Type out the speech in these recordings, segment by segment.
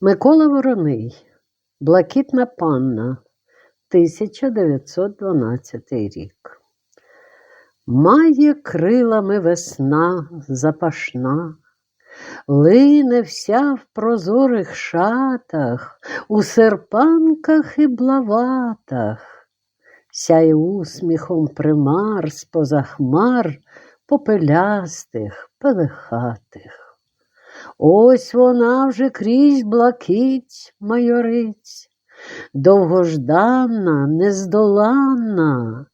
Микола Вороний, Блакитна панна, 1912 рік. Має крилами весна запашна, лине вся в прозорих шатах, у серпанках і блаватах, сяє усміхом примар з-поза хмар попелястих, пелехатих. Ось вона вже крізь блакить майориць, довгожданна, нездоланна,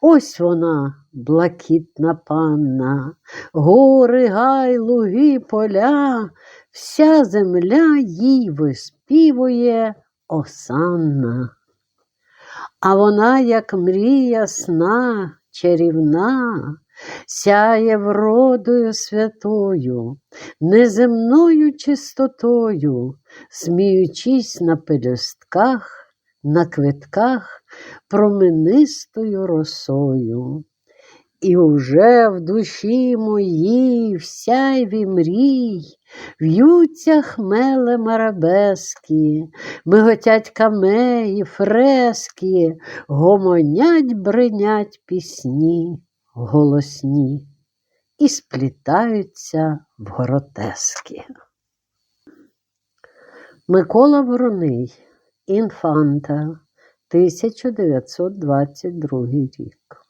ось вона, блакитна панна, гори, гай, луги, поля, вся земля їй виспівує осанна. А вона, як мрія сна, чарівна, сяє вродою святою, неземною чистотою, сміючись на пелюстках, на квитках променистою росою. І уже в душі моїй в сяйві мрій в'ються хмелем арабески, миготять камеї, фрески, гомонять, бринять пісні голосні і сплітаються в гротески. Микола Вороний, Інфанта, 1922 рік.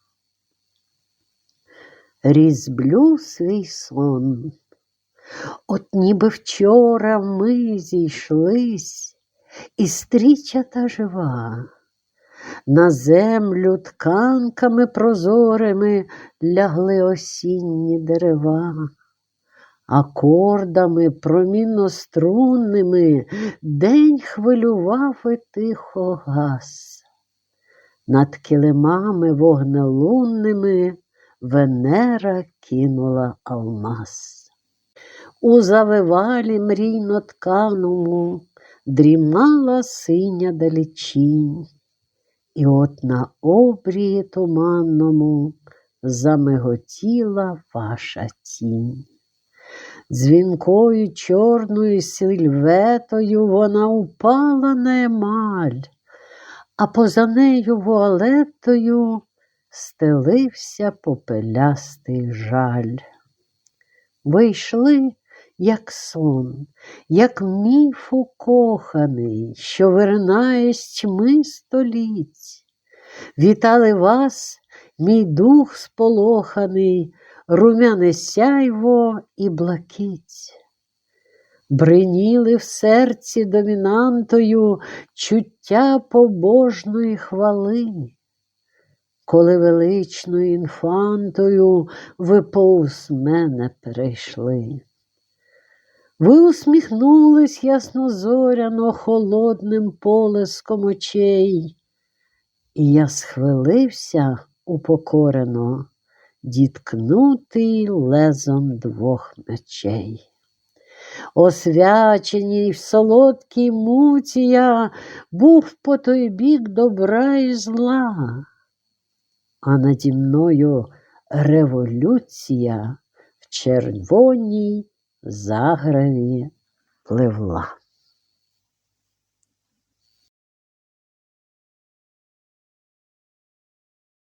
Різблю свій сон. От ніби вчора ми зійшлись, і стрічата жива. На землю тканками прозорими лягли осінні дерева, акордами проміннострунними день хвилював і тихо гас. Над килимами вогнелунними Венера кинула алмаз. У завивалі мрійно тканому дрімала синя далечінь. І от на обрії туманному замиготіла ваша тінь. Дзвінкою чорною сильветою вона упала на емаль, а поза нею вуалетою стелився попелястий жаль. Вийшли як сон, як міф укоханий, що виринає з тьми століть. Вітали вас, мій дух сполоханий, румяне сяйво і блакить. Бриніли в серці домінантою чуття побожної хвали, коли величною інфантою ви повз мене перейшли. Ви усміхнулись яснозоряно холодним полеском очей, і я схвилився упокорено, діткнутий лезом двох мечей. Освяченій в солодкій муті я був по той бік добра і зла, а наді мною революція в червоній заграві пливла.